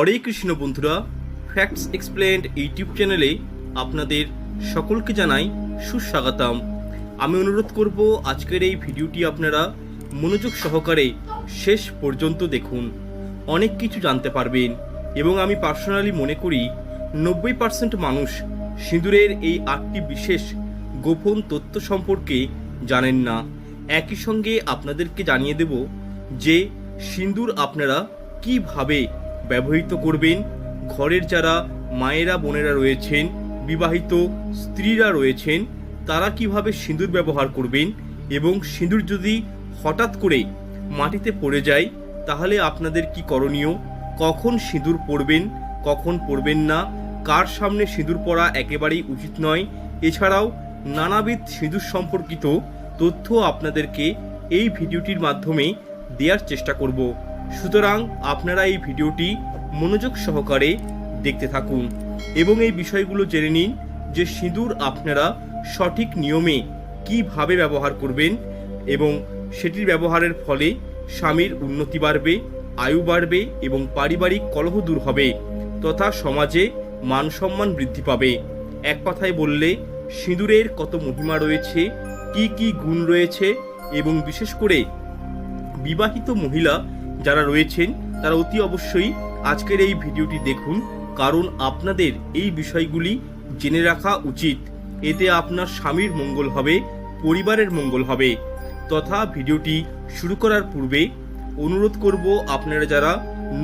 হরে কৃষ্ণ বন্ধুরা facts explained YouTube চ্যানেলে আপনাদের সকলকে জানাই সুস্বাগতম। আমি অনুরোধ করব আজকের এই ভিডিওটি আপনারা মনোযোগ সহকারে শেষ পর্যন্ত দেখুন, অনেক কিছু জানতে পারবেন এবং আমি পার্সোনালি মনে করি নব্বই পার্সেন্ট মানুষ সিঁদুরের এই আটটি বিশেষ গোপন তথ্য সম্পর্কে জানেন না। একই সঙ্গে আপনাদেরকে জানিয়ে দেব যে সিঁদুর আপনারা কীভাবে ব্যবহৃত করবেন। ঘরের যারা মায়েরা, বোনেরা রয়েছেন, বিবাহিত স্ত্রীরা রয়েছেন, তারা কীভাবে সিঁদুর ব্যবহার করবেন এবং সিঁদুর যদি হঠাৎ করে মাটিতে পড়ে যায়, তাহলে আপনাদের কি করণীয়? কখন সিঁদুর পরবেন কখন পরবেন না? কার সামনে সিঁদুর পরা একেবারেই উচিত নয়? এছাড়াও নানাবিধ সিঁদুর সম্পর্কিত তথ্য আপনাদেরকে এই ভিডিওটির মাধ্যমে দেওয়ার চেষ্টা করব। সুতরাং আপনারা এই ভিডিওটি মনোযোগ সহকারে দেখতে থাকুন এবং এই বিষয়গুলো জেনে নিন যে সিঁদুর আপনারা সঠিক নিয়মে কীভাবে ব্যবহার করবেন এবং সেটির ব্যবহারের ফলে স্বামীর উন্নতি বাড়বে, আয়ু বাড়বে এবং পারিবারিক কলহ দূর হবে তথা সমাজে মান সম্মান বৃদ্ধি পাবে। এক কথায় বললে, সিঁদুরের কত মহিমা রয়েছে, কি কি গুণ রয়েছে এবং বিশেষ করে বিবাহিত মহিলা যারা রয়েছেন, তারা অতি অবশ্যই আজকের এই ভিডিওটি দেখুন, কারণ আপনাদের এই বিষয়গুলি জেনে রাখা উচিত। এতে আপনার স্বামীর মঙ্গল হবে, পরিবারের মঙ্গল হবে। তথা ভিডিওটি শুরু করার পূর্বে অনুরোধ করব আপনারা যারা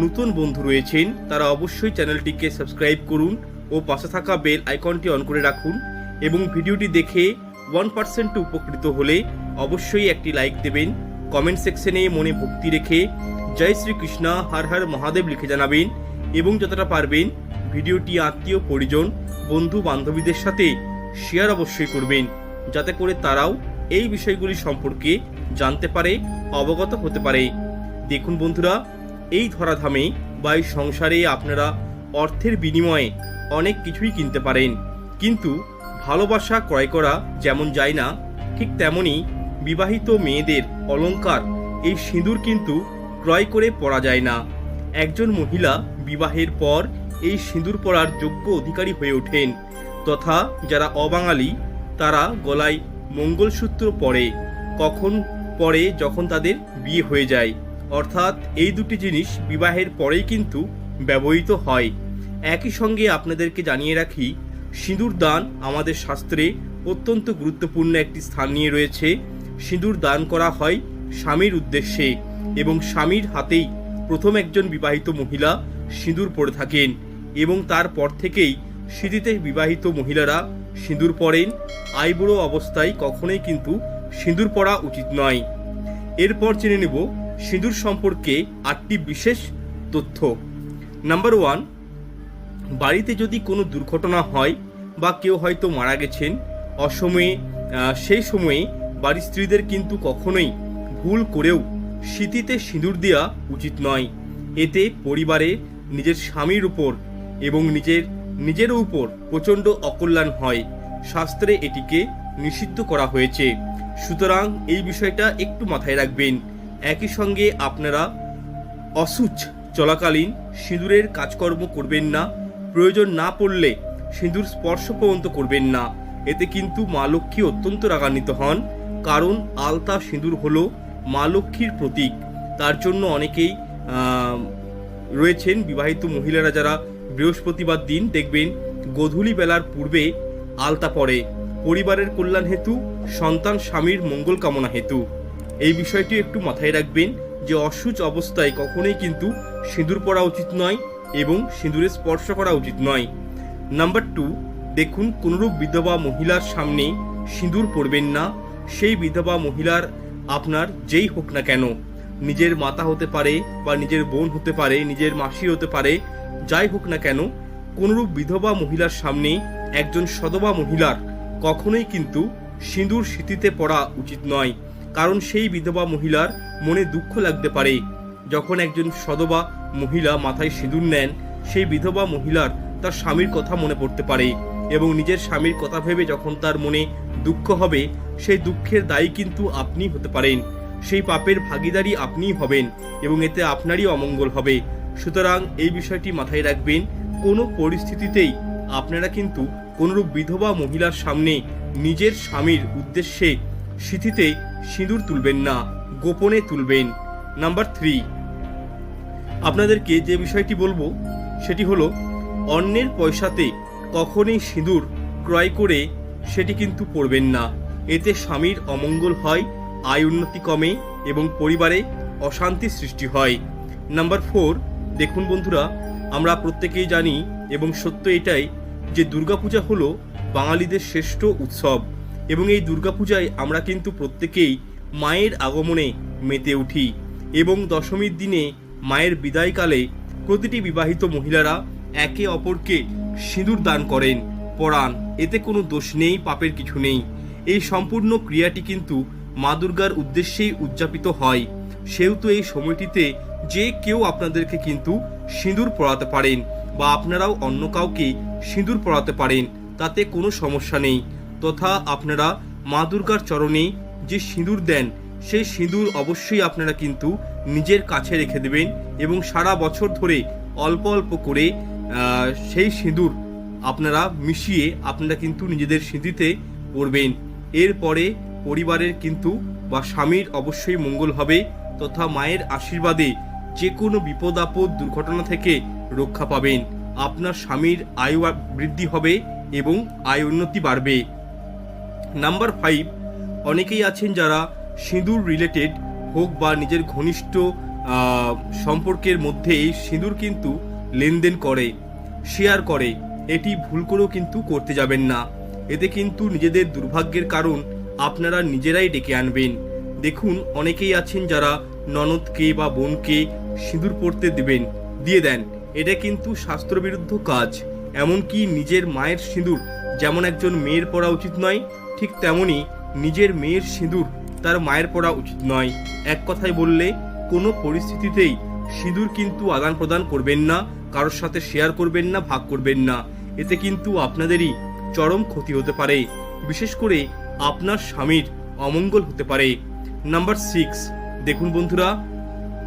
নতুন বন্ধু রয়েছেন, তারা অবশ্যই চ্যানেলটিকে সাবস্ক্রাইব করুন ও পাশে থাকা বেল আইকনটি অন করে রাখুন এবং ভিডিওটি দেখে ওয়ান পার্সেন্ট উপকৃত হলে অবশ্যই একটি লাইক দেবেন। কমেন্ট সেকশনে মনে ভক্তি রেখে জয় শ্রীকৃষ্ণ হর হর মহাদেব লিখে জানাবেন এবং যতটা পারবেন ভিডিওটি আত্মীয়, পরিজন, বন্ধু বান্ধবীদের সাথে শেয়ার অবশ্যই করবেন যাতে করে তারাও এই বিষয়গুলি সম্পর্কে জানতে পারে, অবগত হতে পারে। দেখুন বন্ধুরা, এই ধরাধামে বা এই সংসারে আপনারা অর্থের বিনিময়ে অনেক কিছুই কিনতে পারেন। কিন্তু ভালোবাসা ক্রয় করা যেমন যায় না, ঠিক তেমনি বিবাহিত মেয়েদের অলংকার এই সিঁদুর কিন্তু ক্রয় করে পরা যায় না। একজন মহিলা বিবাহের পর এই সিঁদুর পরার যোগ্য অধিকারী হয়ে ওঠেন। তথা যারা অবাঙালি, তারা গলায় মঙ্গলসূত্র পরে। কখন পরে যখন তাদের বিয়ে হয়ে যায়। অর্থাৎ এই দুটি জিনিস বিবাহের পরেই কিন্তু ব্যবহৃত হয়। একই সঙ্গে আপনাদেরকে জানিয়ে রাখি, সিঁদুর দান আমাদের শাস্ত্রে অত্যন্ত গুরুত্বপূর্ণ একটি স্থান নিয়ে রয়েছে। সিঁদুর দান করা হয় স্বামীর উদ্দেশ্যে। এবং স্বামীর হাতেই প্রথম একজন বিবাহিত মহিলা সিঁদুর পরে থাকেন এবং তারপর থেকেই সিঁথিতে বিবাহিত মহিলারা সিঁদুর পরেন। আইবুড়ো অবস্থায় কখনোই কিন্তু সিঁদুর পরা উচিত নয়। এরপর জেনে নেব সিঁদুর সম্পর্কে আটটি বিশেষ তথ্য। নাম্বার ওয়ান, বাড়িতে যদি কোনো দুর্ঘটনা হয় বা কেউ হয়তো মারা গেছেন, অসময়ে সেই সময়ে বাড়ির স্ত্রীদের কিন্তু কখনোই ভুল করেও স্মৃতিতে সিঁদুর দেওয়া উচিত নয়। এতে পরিবারে নিজের স্বামীর উপর এবং নিজের নিজের উপর প্রচণ্ড অকল্যাণ হয়। শাস্ত্রে এটিকে নিষিদ্ধ করা হয়েছে। সুতরাং এই বিষয়টা একটু মাথায় রাখবেন। একই সঙ্গে আপনারা অসুচ চলাকালীন সিঁদুরের কাজকর্ম করবেন না। প্রয়োজন না পড়লে সিঁদুর স্পর্শ পর্যন্ত করবেন না। এতে কিন্তু মা লক্ষ্মী অত্যন্ত রাগান্বিত হন। কারণ আলতা সিঁদুর হলো মা লক্ষ্মীর প্রতীক। তার জন্য অনেকেই রয়েছেন বিবাহিত মহিলারা যারা বৃহস্পতিবার দিন দেখবেন গধূলি বেলার পূর্বে আলতা পরে। পরিবারের কল্যাণ হেতু, সন্তান, স্বামীর মঙ্গল কামনা হেতু। এই বিষয়টি একটু মাথায় রাখবেন যে অসুচ অবস্থায় কখনোই কিন্তু সিঁদুর পরা উচিত নয় এবং সিঁদুরে স্পর্শ করা উচিত নয়। নাম্বার টু, দেখুন কোনরূপ বিধবা মহিলার সামনে সিঁদুর পরবেন না। সেই বিধবা মহিলার আপনার যেই হোক না কেন, নিজের মাতা হতে পারে বা নিজের বোন হতে পারে, নিজের মাসি হতে পারে, যাই হোক না কেন, কোনরূপ বিধবা মহিলার সামনে একজন সদবা মহিলার কখনোই কিন্তু সিঁদুর স্মৃতিতে পড়া উচিত নয়। কারণ সেই বিধবা মহিলার মনে দুঃখ লাগতে পারে। যখন একজন সদবা মহিলা মাথায় সিঁদুর নেন, সেই বিধবা মহিলার তার স্বামীর কথা মনে পড়তে পারে। এবং নিজের স্বামীর কথা ভেবে যখন তার মনে দুঃখ হবে, সেই দুঃখের দায়ী কিন্তু আপনি হতে পারেন। সেই পাপের ভাগিদারি আপনিই হবেন এবং এতে আপনারই অমঙ্গল হবে। সুতরাং এই বিষয়টি মাথায় রাখবেন, কোনো পরিস্থিতিতেই আপনারা কিন্তু কোনরূপ বিধবা মহিলার সামনে নিজের স্বামীর উদ্দেশ্যে সিথিতে সিঁদুর তুলবেন না, গোপনে তুলবেন। নাম্বার থ্রি, আপনাদেরকে যে বিষয়টি বলব, সেটি হলো, অন্যের পয়সাতে কখনোই সিঁদুর ক্রয় করে সেটি কিন্তু পরবেন না। এতে স্বামীর অমঙ্গল হয়, আয় উন্নতি কমে এবং পরিবারে অশান্তি সৃষ্টি হয়। নাম্বার ফোর, দেখুন বন্ধুরা, আমরা প্রত্যেকেই জানি এবং সত্য এটাই যে দুর্গাপূজা হলো বাঙালিদের শ্রেষ্ঠ উৎসব এবং এই দুর্গাপূজায় আমরা কিন্তু প্রত্যেকেই মায়ের আগমনে মেতে উঠি এবং দশমীর দিনে মায়ের বিদায়কালে প্রতিটি বিবাহিত মহিলারা একে অপরকে সিঁদুর দান করেন। পরাণ, এতে কোনো দোষ নেই, পাপের কিছু নেই। এই সম্পূর্ণ ক্রিয়াটি কিন্তু মা দুর্গার উদ্দেশ্যেই উদযাপিত হয়। সেহেতু এই সময়টিতে যে কেউ আপনাদেরকে কিন্তু সিঁদুর পরাতে পারেন বা আপনারাও অন্য কাউকে সিঁদুর পরাতে পারেন, তাতে কোনো সমস্যা নেই। তথা আপনারা মা দুর্গার চরণে যে সিঁদুর দেন, সেই সিঁদুর অবশ্যই আপনারা কিন্তু নিজের কাছে রেখে দেবেন এবং সারা বছর ধরে অল্প অল্প করে সেই সিঁদুর আপনারা মিশিয়ে আপনারা কিন্তু নিজেদের সিঁথিতে পরবেন এরপরে পরিবারের কিন্তু বা স্বামীর অবশ্যই মঙ্গল হবে তথা মায়ের আশীর্বাদে যে কোনো বিপদ, আপদ, দুর্ঘটনা থেকে রক্ষা পাবেন। আপনার স্বামীর আয়ু বৃদ্ধি হবে এবং আয় উন্নতি বাড়বে। নাম্বার ফাইভ, অনেকেই আছেন যারা সিঁদুর রিলেটেড হোক বা নিজের ঘনিষ্ঠ সম্পর্কের মধ্যে এই সিঁদুর কিন্তু লেনদেন করে শেয়ার করে, এটি ভুল করেও কিন্তু করতে যাবেন না। এতে কিন্তু নিজেদের দুর্ভাগ্যের কারণ আপনারা নিজেরাই ডেকে আনবেন। দেখুন, অনেকেই আছেন যারা ননদকে বা বোনকে সিঁদুর পরতে দেবেন, দিয়ে দেন। এটা কিন্তু শাস্ত্রবিরুদ্ধ কাজ। এমনকি নিজের মায়ের সিঁদুর, যেমন একজন মেয়ের পরা উচিত নয়, ঠিক তেমনি নিজের মেয়ের সিঁদুর তার মায়ের পরা উচিত নয়। এক কথায় বললে, কোনো পরিস্থিতিতেই সিঁদুর কিন্তু আদান প্রদান করবেন না কারোর সাথে শেয়ার করবেন না, ভাগ করবেন না। এতে কিন্তু আপনাদেরই চরম ক্ষতি হতে পারে। বিশেষ করে আপনার স্বামীর অমঙ্গল হতে পারে। নাম্বার সিক্স দেখুন বন্ধুরা,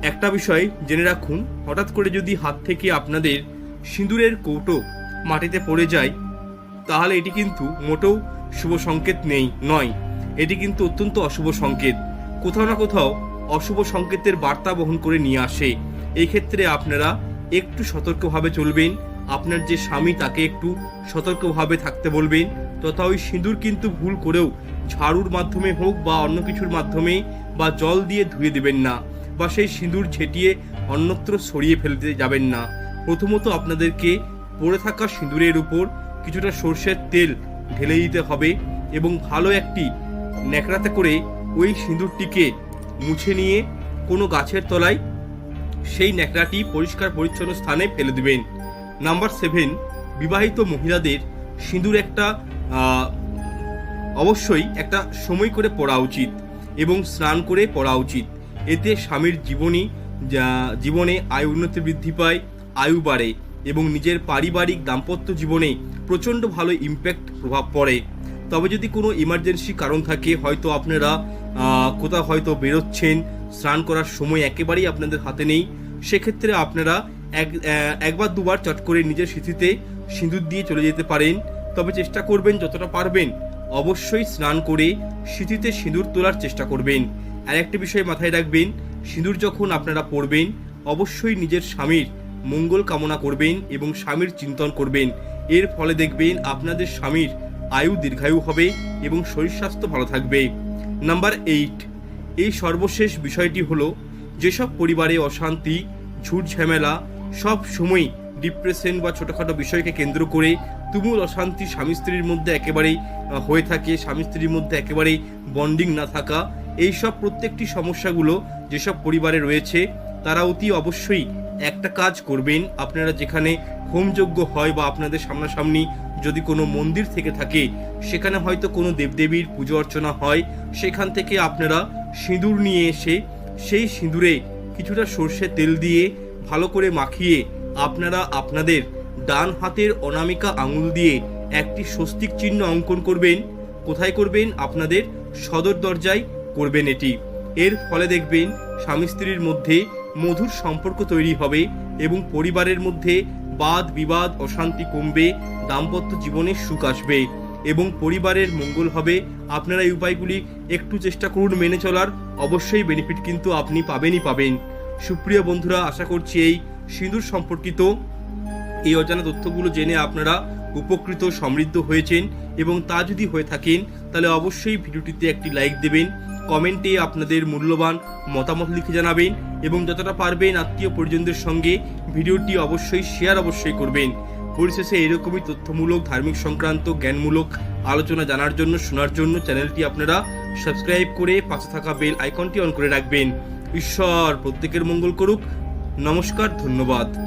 একটা বিষয় জেনে রাখুন, হঠাৎ করে যদি হাত থেকে আপনাদের সিঁদুরের কৌটো মাটিতে পড়ে যায়, তাহলে এটি কিন্তু মোটেও শুভ সংকেত নেই, নয়। এটি কিন্তু অত্যন্ত অশুভ সংকেত। কোথাও না কোথাও অশুভ সংকেতের বার্তা বহন করে নিয়ে আসে। এই ক্ষেত্রে আপনারা একটু সতর্কভাবে চলবেন। আপনার যে স্বামী, তাকে একটু সতর্কভাবে থাকতে বলবেন। তথা ওই সিঁদুর কিন্তু ভুল করেও ঝাড়ুর মাধ্যমে হোক বা অন্য কিছুর মাধ্যমে বা জল দিয়ে ধুয়ে দেবেন না বা সেই সিঁদুর ঝেঁটিয়ে অন্যত্র সরিয়ে ফেলতে যাবেন না। প্রথমত আপনাদেরকে পড়ে থাকা সিঁদুরের উপর কিছুটা সর্ষের তেল ঢেলে দিতে হবে এবং ভালো একটি ন্যাকড়াতে করে ওই সিঁদুরটিকে মুছে নিয়ে কোনো গাছের তলায় সেই ন্যাকড়াটি পরিষ্কার পরিচ্ছন্ন স্থানে ফেলে দেবেন। নাম্বার সেভেন, বিবাহিত মহিলাদের সিঁদুর একটা অবশ্যই একটা সময় করে পড়া উচিত এবং স্নান করে পড়া উচিত। এতে স্বামীর জীবনী জীবনে আয় উন্নতি বৃদ্ধি পায়, আয়ু বাড়ে এবং নিজের পারিবারিক দাম্পত্য জীবনে প্রচণ্ড ভালো ইম্প্যাক্ট প্রভাব পড়ে। তবে যদি কোনো ইমার্জেন্সি কারণ থাকে, হয়তো আপনারা কোথাও হয়তো বেরোচ্ছেন স্নান করার সময় একেবারেই আপনাদের হাতে নেই। সেক্ষেত্রে আপনারা এক একবার দুবার চট করে নিজের সিথিতে সিঁদুর দিয়ে চলে যেতে পারেন। তবে চেষ্টা করবেন যতটা পারবেন অবশ্যই স্নান করে সিঁথিতে সিঁদুর তোলার চেষ্টা করবেন। আর একটা বিষয় মাথায় রাখবেন, সিঁদুর যখন আপনারা পরবেন অবশ্যই নিজের স্বামীর মঙ্গল কামনা করবেন এবং স্বামীর চিন্তন করবেন। এর ফলে দেখবেন আপনাদের স্বামীর আয়ু দীর্ঘায়ু হবে এবং শরীর স্বাস্থ্য ভালো থাকবে। নাম্বার এইট এই সর্বশেষ বিষয়টি হলো, যেসব পরিবারে অশান্তি, ঝুট ঝামেলা, সব সময় ডিপ্রেশন বা ছোটোখাটো বিষয়কে কেন্দ্র করে তুমুল অশান্তি স্বামী স্ত্রীর মধ্যে একেবারেই হয়ে থাকে, স্বামী স্ত্রীর মধ্যে একেবারেই বন্ডিং না থাকা এই সব প্রত্যেকটি সমস্যাগুলো যেসব পরিবারে রয়েছে, তারা অতি অবশ্যই একটা কাজ করবেন। আপনারা যেখানে হোমযজ্ঞ হয় বা আপনাদের সামনাসামনি যদি কোনো মন্দির থেকে থাকে, সেখানে হয়তো কোনো দেবদেবীর পুজো অর্চনা হয়, সেখান থেকে আপনারা সিঁদুর নিয়ে এসে সেই সিঁদুরে কিছুটা সর্ষে তেল দিয়ে ভালো করে মাখিয়ে আপনারা আপনাদের ডান হাতের অনামিকা আঙুল দিয়ে একটি স্বস্তিক চিহ্ন অঙ্কন করবেন। কোথায় করবেন? আপনাদের সদর দরজায় করবেন এটি। এর ফলে দেখবেন স্বামী স্ত্রীর মধ্যে মধুর সম্পর্ক তৈরি হবে এবং পরিবারের মধ্যে বাদ বিবাদ, অশান্তি কমবে, দাম্পত্য জীবনে সুখ আসবে। এবং পরিবারের মঙ্গল হবে। আপনারা এই উপায়গুলি একটু চেষ্টা করুন মেনে চলার। অবশ্যই বেনিফিট কিন্তু আপনি পাবেনই পাবেন। সুপ্রিয় বন্ধুরা, আশা করছি এই সিঁদুর সম্পর্কিত এই অজানা তথ্যগুলো জেনে আপনারা উপকৃত, সমৃদ্ধ হয়েছেন এবং তা যদি হয়ে থাকেন, তাহলে অবশ্যই ভিডিওটিতে একটি লাইক দেবেন, কমেন্টে আপনাদের মূল্যবান মতামত লিখে জানাবেন এবং যতটা পারবেন আত্মীয় পরিজনদের সঙ্গে ভিডিওটি অবশ্যই শেয়ার অবশ্যই করবেন। পরিশেষে এরকমই তথ্যমূলক, ধার্মিক সংক্রান্ত, জ্ঞানমূলক আলোচনা জানার জন্য, শোনার জন্য চ্যানেলটি আপনারা সাবস্ক্রাইব করে পাশে থাকা বেল আইকনটি অন করে রাখবেন। ঈশ্বর প্রত্যেকের মঙ্গল করুক। নমস্কার, ধন্যবাদ।